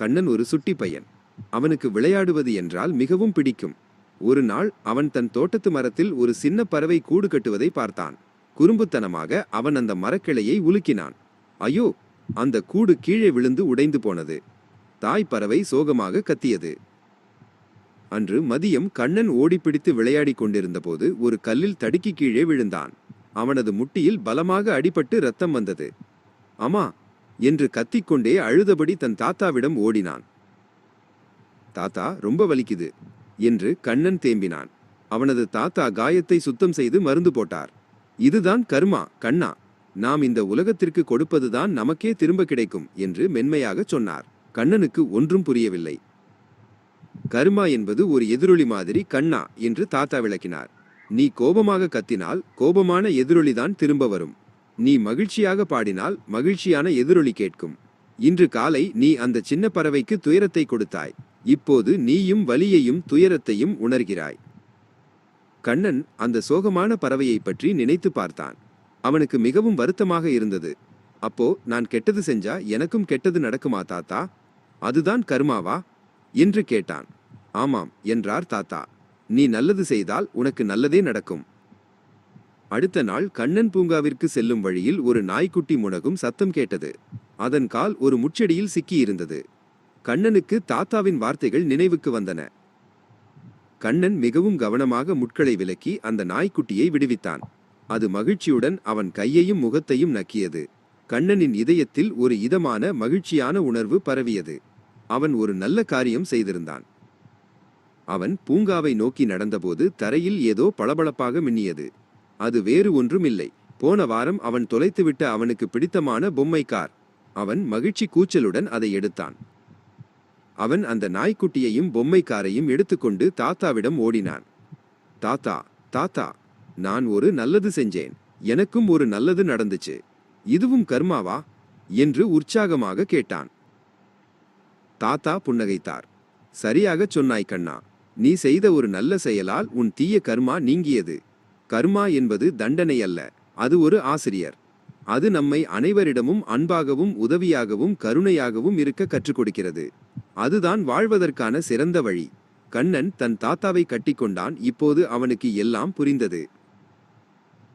கண்ணன் ஒரு சுட்டி பையன். அவனுக்கு விளையாடுவது என்றால் மிகவும் பிடிக்கும். ஒரு நாள் அவன் தன் தோட்டத்து மரத்தில் ஒரு சின்ன பறவை கூடு கட்டுவதை பார்த்தான். குறும்புத்தனமாக அவன் அந்த மரக்கிளையை உலுக்கினான். ஐயோ! அந்த கூடு கீழே விழுந்து உடைந்து போனது. தாய் பறவை சோகமாக கத்தியது. அன்று மதியம் கண்ணன் ஓடிப்பிடித்து விளையாடிக் கொண்டிருந்தபோது ஒரு கல்லில் தடுக்கி கீழே விழுந்தான். அவனது முட்டியில் பலமாக அடிபட்டு ரத்தம் வந்தது. அம்மா என்று கத்திக்கொண்டே அழுதபடி தன் தாத்தாவிடம் ஓடினான். தாத்தா ரொம்ப வலிக்குது என்று கண்ணன் தேம்பினான். அவனது தாத்தா காயத்தை சுத்தம் செய்து மருந்து போட்டார். இதுதான் கர்மா கண்ணா. நாம் இந்த உலகத்திற்கு கொடுப்பதுதான் நமக்கே திரும்ப கிடைக்கும் என்று மென்மையாகச் சொன்னார். கண்ணனுக்கு ஒன்றும் புரியவில்லை. கர்மா என்பது ஒரு எதிரொலி மாதிரி கண்ணா என்று தாத்தா விளக்கினார். நீ கோபமாக கத்தினால் கோபமான எதிரொலிதான் திரும்ப வரும். நீ மகிழ்ச்சியாக பாடினால் மகிழ்ச்சியான எதிரொலி கேட்கும். இன்று காலை நீ அந்த சின்ன பறவைக்கு துயரத்தை கொடுத்தாய். இப்போது நீயும் வலியையும் துயரத்தையும் உணர்கிறாய். கண்ணன் அந்த சோகமான பறவையை பற்றி நினைத்து பார்த்தான். அவனுக்கு மிகவும் வருத்தமாக இருந்தது. அப்போ நான் கெட்டது செஞ்சா எனக்கும் கெட்டது நடக்குமா தாத்தா? அதுதான் கர்மாவா? என்று கேட்டான். ஆமாம் என்றார் தாத்தா. நீ நல்லது செய்தால் உனக்கு நல்லதே நடக்கும். அடுத்த நாள் கண்ணன் பூங்காவிற்கு செல்லும் வழியில் ஒரு நாய்க்குட்டி முனகும் சத்தம் கேட்டது. அதன் கால் ஒரு முச்செடியில் சிக்கியிருந்தது. கண்ணனுக்கு தாத்தாவின் வார்த்தைகள் நினைவுக்கு வந்தன. கண்ணன் மிகவும் கவனமாக முட்களை விலக்கி அந்த நாய்க்குட்டியை விடுவித்தான். அது மகிழ்ச்சியுடன் அவன் கையையும் முகத்தையும் நக்கியது. கண்ணனின் இதயத்தில் ஒரு இதமான மகிழ்ச்சியான உணர்வு பரவியது. அவன் ஒரு நல்ல காரியம் செய்திருந்தான். அவன் பூங்காவை நோக்கி நடந்தபோது தரையில் ஏதோ பளபளப்பாக மின்னியது. அது வேறு ஒன்றும் இல்லை போன வாரம் அவன் தொலைத்துவிட்ட அவனுக்கு பிடித்தமான பொம்மை கார் அவன் மகிழ்ச்சி கூச்சலுடன் அதை எடுத்தான். அவன் அந்த நாய்க்குட்டியையும் பொம்மை காரையும் எடுத்துக்கொண்டு தாத்தாவிடம் ஓடினான். தாத்தா தாத்தா நான் ஒரு நல்லது செஞ்சேன். எனக்கும் ஒரு நல்லது நடந்துச்சு. இதுவும் கர்மாவா? என்று உற்சாகமாக கேட்டான். தாத்தா புன்னகைத்தார். சரியாகச் சொன்னாய் கண்ணா. நீ செய்த ஒரு நல்ல செயலால் உன் தீய கர்மா நீங்கியது. கர்மா என்பது தண்டனை அல்ல அது ஒரு ஆசிரியர். அது நம்மை அனைவரிடமும் அன்பாகவும் உதவியாகவும் கருணையாகவும் இருக்க கற்றுக் கொடுக்கிறது. அதுதான் வாழ்வதற்கான சிறந்த வழி. கண்ணன் தன் தாத்தாவை கட்டிக்கொண்டான் இப்போது அவனுக்கு எல்லாம் புரிந்தது.